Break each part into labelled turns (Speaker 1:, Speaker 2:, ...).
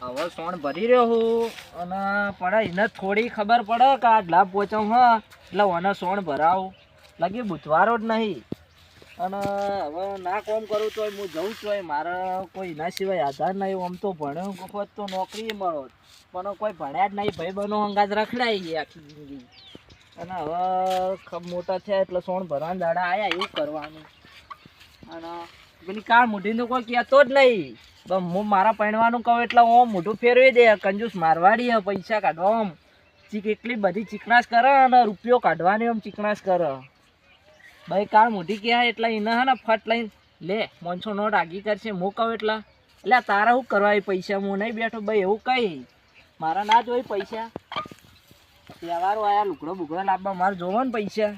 Speaker 1: હવે સોણ ભરી રહ્યો હું અને પણ એને થોડી ખબર પડે કે આ લાભ પહોંચાઉં હા એટલે ઓને સોણ ભરાવું. લાગી બુધવારો જ નહીં. અને હવે ના કોમ કરું તોય હું જઉં તોય, મારે કોઈ એના સિવાય આધાર નહીં, આમ તો ભણ્યો વખત તો નોકરી મળો પણ કોઈ ભણ્યા જ નહીં ભાઈ બનો અંગાજ રખડાઈ ગઈ આખી જિંદગી. અને હવે મોટા થયા એટલે સોણ ભરવાના દાડા આવ્યા એવું કરવાનું. અને પેલી કાળ મૂઢીને કોઈ કહેતો જ નહીં. બસ હું મારા પહેણવાનું કહું એટલે હું મોઢું ફેરવી દે, કંજૂસ મારવાડી હે, પૈસા કાઢવા આમ. ચીક એટલી બધી ચીકણાશ કરે અને રૂપિયો કાઢવાની આમ ચીકણાશ કરે. ભાઈ કાળ મોઢી કહે એટલે એને હે ને ફટ લઈને, લે મોનસો નોટ આગી કરશે, હું કહું એટલા. એટલે તારા શું કરવા એ પૈસા? હું નહીં બેઠો, ભાઈ, એવું કઈ મારા ના જોઈ પૈસા. તહેવારો આયા લુકડો બુકડો લાવવા, મારે જોવો ને પૈસા.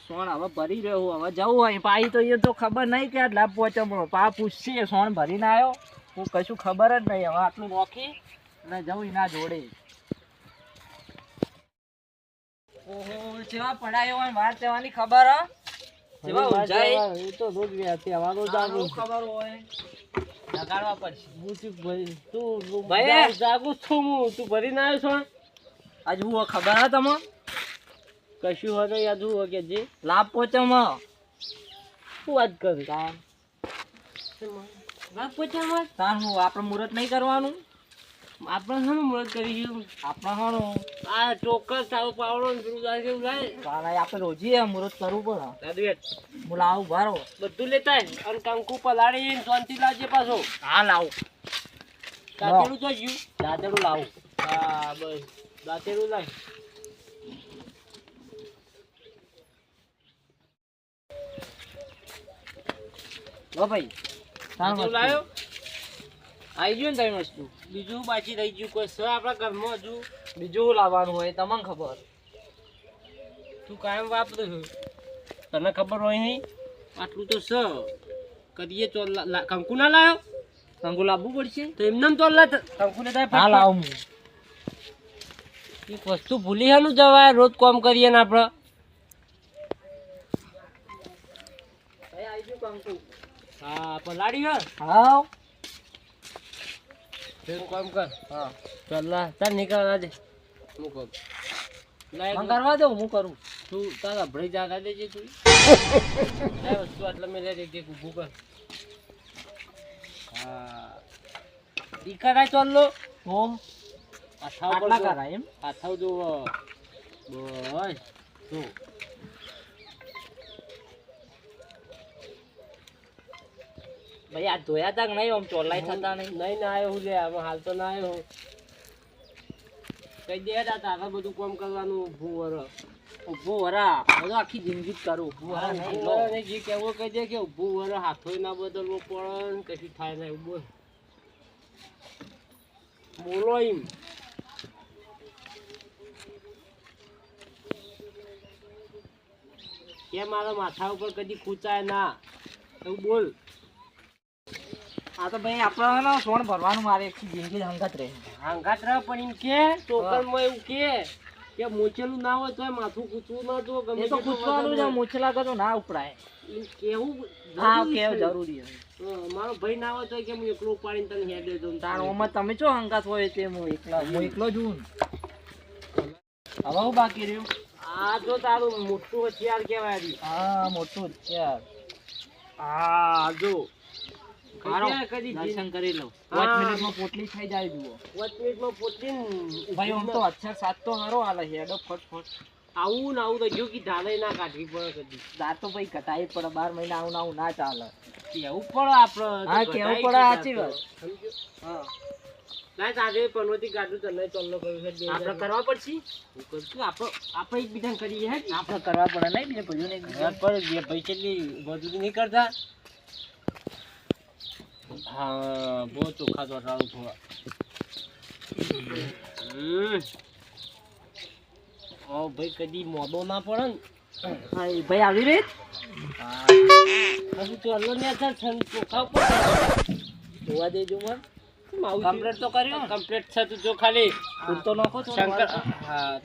Speaker 1: સોણ હવે ભરી રહ્યો હવે જવું હોય. પાઈ તો એ તો ખબર નહીં કે આટલા લાભ પા પૂછશે સોણ ભરીને આવ્યો હું કશું ખબર જ નહીં. હવે આટલું નોખી અને જવું એના જોડે. ઓહો જેવા પડાયો હોય વાર તહેવાની ખબર હ. જેવા ઊંઝાઈ
Speaker 2: એ તો રોજ
Speaker 1: ખબર હોય. લગાડવા પડશે.
Speaker 2: હું તું તું
Speaker 1: ભાઈ.
Speaker 2: જાગું છું હું. તું ભરીને આવ્યો છો?
Speaker 1: આજ હું ખબર હે તમે?
Speaker 2: કશું હોય તો યાદ હું કે જે
Speaker 1: લાભ પહોંચે માં
Speaker 2: શું વાત કરું? પૂછ્યા
Speaker 1: તાન હું આપણે મુહૂર્ત નહીં કરવાનું?
Speaker 2: આપણે શું મુહૂર્ત કરીશું?
Speaker 1: આપણે હાનું
Speaker 2: આ ચોક્કસ સારો પાવડો એવું
Speaker 1: તાન આપણે રોજી મુહૂર્ત કરવું પડે.
Speaker 2: દાદુ
Speaker 1: હું લાવું ભારો
Speaker 2: બધું લેતા અને કંકુ પલાળી શાંતિ લાવજે પાછો.
Speaker 1: હા લાવું.
Speaker 2: દાંતેડું તો
Speaker 1: દાદરું લાવું.
Speaker 2: હા બસ. દાંતેડું લાય
Speaker 1: લો ભાઈ. વસ્તુ.
Speaker 2: લાયો?
Speaker 1: આઈ ગયું ને ત્રણ વસ્તુ?
Speaker 2: બીજું બાકી રહી ગયું. કોઈ સર આપણા ઘરમાં હજુ?
Speaker 1: બીજું લાવવાનું હોય તમને ખબર.
Speaker 2: તું કાયમ વાપરું છું. તને ખબર હોય નહીં? આટલું તો સ કરીએ તો કંકુ ના લાવ્યો
Speaker 1: કંકુ લાવવું પડશે.
Speaker 2: તો એમને તો લા કંકુ ને તાય
Speaker 1: હા. લાવું
Speaker 2: એક વસ્તુ ભૂલી હાનું જવાય. રોજ કોમ કરીએ ને આપણે
Speaker 1: ભાઈ આઈ ગયું કંકુ
Speaker 2: હા પલાડી હે.
Speaker 1: હા
Speaker 2: ફેર કામ કર.
Speaker 1: હા.
Speaker 2: ચાલ લા તાર નીકળવા દે હું કરું?
Speaker 1: મને કરવા દો હું કરું?
Speaker 2: તું તારા ભળી જાગા દેજે તું. લાય વસ્તુ આટલા મેં લઈ દે ઊભું કર. હા. ઈ કરાય ચાલ લો
Speaker 1: તો
Speaker 2: આથાવ પર
Speaker 1: કરાય એમ?
Speaker 2: આથાવ જુઓ બસ. જો.
Speaker 1: ભાઈ આ ધોયા તા કે નહીં? આમ ચોલાઈ થતા નહીં.
Speaker 2: નહીં ના આવ્યો લે આમાં હાલ તો ના આવ્યો. કઈ દે તા આગળ બધું કામ કરવાનું? ઊભું વર.
Speaker 1: ઊભું વરા બધું આખી જિંદગી જ કરું. ઊભું વરા નહીં
Speaker 2: જે કહેવું કહી દે કે ઊભું વર હાથો ના બદલવો પડે કશી થાય નહીં બોલ બોલો એમ. કે મારા માથા ઉપર કદી ખૂંચાય ના? એવું બોલ.
Speaker 1: આ તો ભાઈ આપણે ને સોણ ભરવાનું મારે એક જિંદગી હંગાત રહે.
Speaker 2: હાંગાત રહે પણ એમ કે ટોકરમાં એવું કે કે મોચેલું ના હોય તોય માથું કૂચવું ના જો ગમે
Speaker 1: તો
Speaker 2: કૂચવાનું
Speaker 1: છે મોચેલા કરતો ના ઉપડાય.
Speaker 2: કેવું
Speaker 1: હા કેવું જરૂરી
Speaker 2: મારો ભાઈ ના હોય તો કે હું એકલો તને હેડે દઉં
Speaker 1: ઓમાં તમે ચો હંગાત હોય તે હું એકલા હું એકલો જ હું હવે હું બાકી રહ્યું?
Speaker 2: આ જો તારું મોટું હથિયાર કહેવાય.
Speaker 1: હા મોટું જ છે યાર.
Speaker 2: જો.
Speaker 1: દર્શન કરી લઉં. પાંચ મિનિટમાં પોટલી થઈ જાય જુઓ.
Speaker 2: પાંચ મિનિટમાં પોચીને
Speaker 1: ભાઈ આમ તો અક્ષર સાત તો હારો હાલે હેડો ફટ ફટ.
Speaker 2: આવું ને આવું તો જો કે ઢાલે ના કાઢવી પડે કદી.
Speaker 1: દાંત તો ભાઈ કટાઈ પડે. બાર મહિના આવું આવું ના ચાલે.
Speaker 2: કેવું પડે આપણે
Speaker 1: હા, કેવું પડે, સાચી વાત. હા.
Speaker 2: ના તારે પનોતી કાઢું તને ચોલ્લો કર્યું છે
Speaker 1: આપણે કરવા પડશે?
Speaker 2: હું કરશું આપણે આપણે એકબીજાને કરીએ હે?
Speaker 1: આપણે કરવા પડે નહીં બે ભજુ ને
Speaker 2: પર બે ભાઈ કેટલી મજૂરી નહીં કરતા? હા બહુ ચોખ્ખા રાવું થોડા ઓ ભાઈ કદી મોદો ના પડે ને.
Speaker 1: ભાઈ આવી રહી?
Speaker 2: હા. પછી ચોલ્લો ને ચોખા ઉપર
Speaker 1: જોવા દેજો મને.
Speaker 2: કમ્પ્લીટ તો કર્યો કમ્પ્લીટ છે તું જો ખાલી.
Speaker 1: પૂરતો નાખો
Speaker 2: શંકર હા.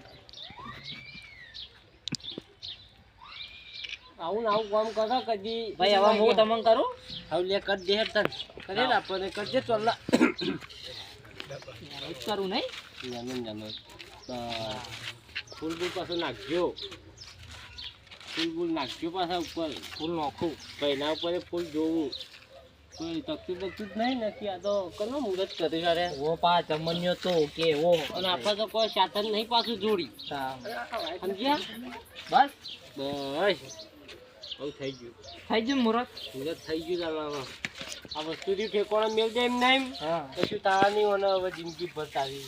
Speaker 2: આવું ને આવું કામ કરો કદી
Speaker 1: ભાઈ હવે હું તમને કરું?
Speaker 2: હવે લે કર દે તન. કરે ને આપણે કરજે ચોલ્લા
Speaker 1: કરું નહીં?
Speaker 2: જામે જામે ફૂલ બૂલ પાછું નાખજો. ફૂલ બૂલ નાખજો પાછા ઉપર. ફૂલ નાખું. પહેલા એના ઉપર ફૂલ જોવું. કોઈ તકલીફ તકલીફ નહીં નથી આ તો કનો મુહૂર્ત કરી કરે
Speaker 1: ઓ પા ચમન્યો તો કે ઓ.
Speaker 2: અને આપણે તો કોઈ સાધન નહીં પાછું જોડી. સમજ્યા?
Speaker 1: બસ.
Speaker 2: બસ. હવે થઈ ગયું.
Speaker 1: થઈ ગયું મુરત?
Speaker 2: મુહૂર્ત થઈ ગયું તારા આ વસ્તુથી ઠેકોણા મેળ જાય એમ ના
Speaker 1: હા.
Speaker 2: કશું તારા નહીં અને હવે જિંદગી ભર તારી.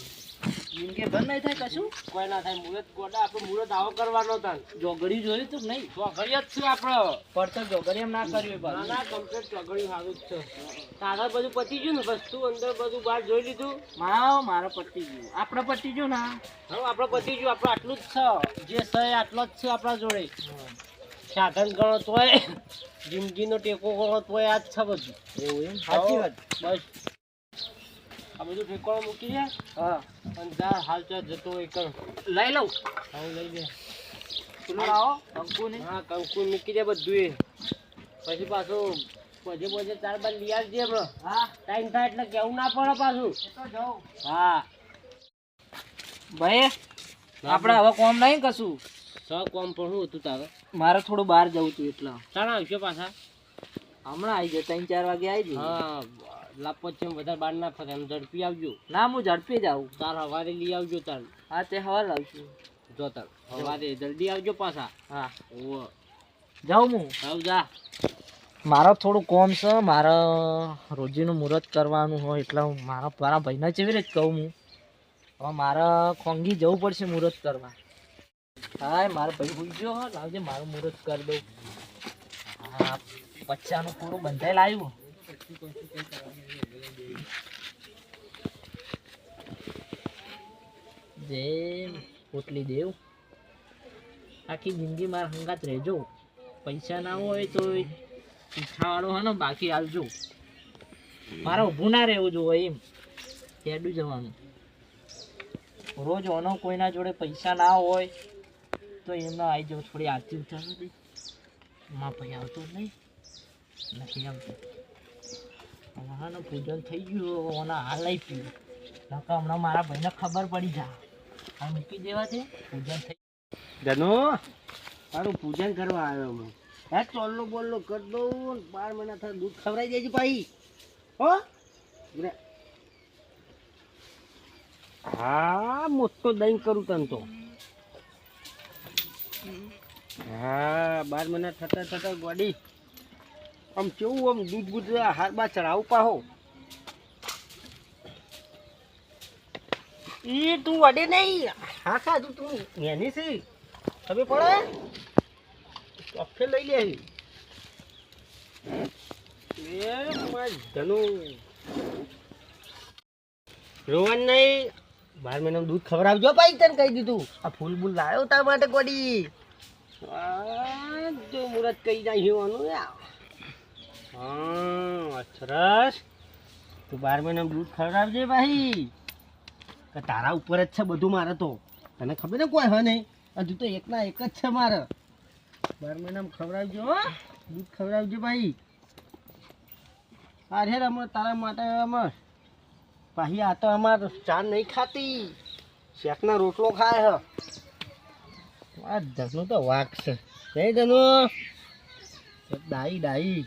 Speaker 1: જિંદગી ભર નહીં થાય કશું?
Speaker 2: કોઈ ના થાય મુહૂર્ત ગોડા આપણે મુહૂર્ત આવો કરવાનો તાન.
Speaker 1: જોગડી જોયું તું નહીં?
Speaker 2: જોગડી જ છું આપણે.
Speaker 1: પડતો જોગડી એમ ના કર્યું
Speaker 2: ના ના કમ્પ્લીટ જોગડી સારું જ છે. તારા બધું પતી ગયું ને વસ્તુ અંદર બધું બહાર જોઈ લીધું?
Speaker 1: મારા મારા પતી ગયું. આપણે પતી ગયું ના
Speaker 2: હા આપણે પતી ગયું આપણે આટલું જ છે. જે છે આટલો જ છે આપણા જોડે. સાધન ગણો તોય જિંદગીનો ટેકો ગણો તોય આ જ છે બધું.
Speaker 1: એવું એમ? સાચી વાત.
Speaker 2: બસ. આ બધું ઠેકોણો મૂકી દે.
Speaker 1: હા.
Speaker 2: અને જા હાલ ચાલ જતો હોય કર.
Speaker 1: લઈ લઉં.
Speaker 2: હા લઈ લે.
Speaker 1: પેલું આવો અંકુ ને
Speaker 2: હા કંકુ મૂકી દે બધું એ પછી પાછું પછી પછી ચાર બાર લઈ આવજે બ્રો
Speaker 1: હા.
Speaker 2: ટાઈમ થાય એટલે કેવું ના પડે પાછું.
Speaker 1: તો જાઉં.
Speaker 2: હા.
Speaker 1: ભાઈ આપણે હવે કોમ નહીં કશું?
Speaker 2: સ કોમ પણ શું હતું તારે?
Speaker 1: મારે થોડું બહાર જવું તું એટલે.
Speaker 2: ચાલો આવજો પાછા?
Speaker 1: હમણાં આવી જાય ત્રણ ચાર વાગે આવી જાય
Speaker 2: હા લાપો છે વધારે બહાર ના ફરે એમ ઝડપી આવજો.
Speaker 1: ના હું ઝડપી જ આવું.
Speaker 2: તાર સવારે લઈ આવજો તાર.
Speaker 1: હા તે સવારે લાવશું
Speaker 2: જો તાર સવારે જલ્દી આવજો પાછા.
Speaker 1: હા.
Speaker 2: ઓ
Speaker 1: જાઉં હું.
Speaker 2: આવ જા.
Speaker 1: મારો થોડું કોમ છે મારે રોજીનું મુહૂર્ત કરવાનું હોય એટલે હું મારા મારા ભાઈને કેવી રીતે કહું હું. હવે મારે ખોંગી જવું પડશે મુહૂર્ત કરવા. હા મારો ભાઈ હોઈ ગયો લાવજે, મારું મુહૂર્ત કરી દઉં. હા, પચ્ચાનું પૂરું બંધાઈ લાવ્યું જે પોટલી દેવ, આખી જિંદગી મારા હંગાત રહેજો. પૈસા ના હોય તો પીઠાવાળો હે ને, બાકી આવજો મારે ઊભું ના રહેવું જોઈએ એમ. કેડું જવાનું. રોજ ઓનો કોઈના જોડે પૈસા ના હોય તો એમને આવી જાવ થોડી આરતી ઉતારો દે. માં ભાઈ આવતો નહીં. નથી આવતો. હવે પૂજન થઈ ગયું, ઓના હાલ નહીં પીવું નકર હમણાં મારા ભાઈને ખબર પડી જા. આ મૂકી દેવા છે પૂજન થઈ
Speaker 2: ધનુ? તારું પૂજન કરવા આવ્યો હું. હે, ચોલ્લો બોલ્લો કરી દઉં, બાર મહિના થાય દૂધ ખવડાવી દેજે ભાઈ હો? હા, મોટો દહીં કરું તને તો. હા, બાર મહિના થતા થતા ગોડી. આમ કેવું આમ દૂધ બૂધ હાર બાર ચડાવું પાહો ઈ તું વડે નહીં, હા સાજુ તું એની છે હવે પડે? ચોખ્ખે લઈ લે એ ધનુ. રોવન નહીં બાર મહિનાનું દૂધ ખવડાવજો ભાઈ, તને કહી દીધું. આ ફૂલ બૂલ લાવ્યો તારા માટે કોડી જો મુરત કહી જાય યાર હા, સરસ. તું બાર મહિનાનું દૂધ ખવડાવજે ભાઈ. કે તારા ઉપર જ છે બધું મારે તો. તને ખબર ને કોઈ હોય નહીં હજુ તો એકના એક જ છે મારે. બાર મહિનામાં ખવડાવજો દૂધ ખવડાવજો ભાઈ. અરે હમણાં તારા માટે અમે પાહી આ તો અમાર ચા નહીં ખાતી. શેકના રોટલો ખાય હ. આ ધનુ તો વાક છે. જય ધનુ? ડાઈ ડાઈ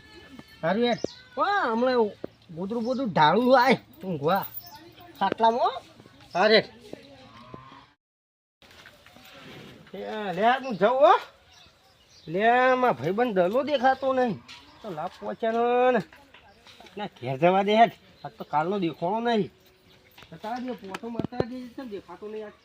Speaker 2: સારું યાર વા, હમણાં ગોદરું બોદરું ઢાળું આય. ઊંઘવા ખાટલામાં. અરે લે, હું જાઉં હો. લે માં ભાઈબંધ દલો દેખાતો નહીં. તો લાભ પહોંચ્યા ના. ઘેર જવા દે હેઠ આ તો કાલનો દેખાણો નહીં. તારા જે પોટો મારતા દેખાતો નહીં આજ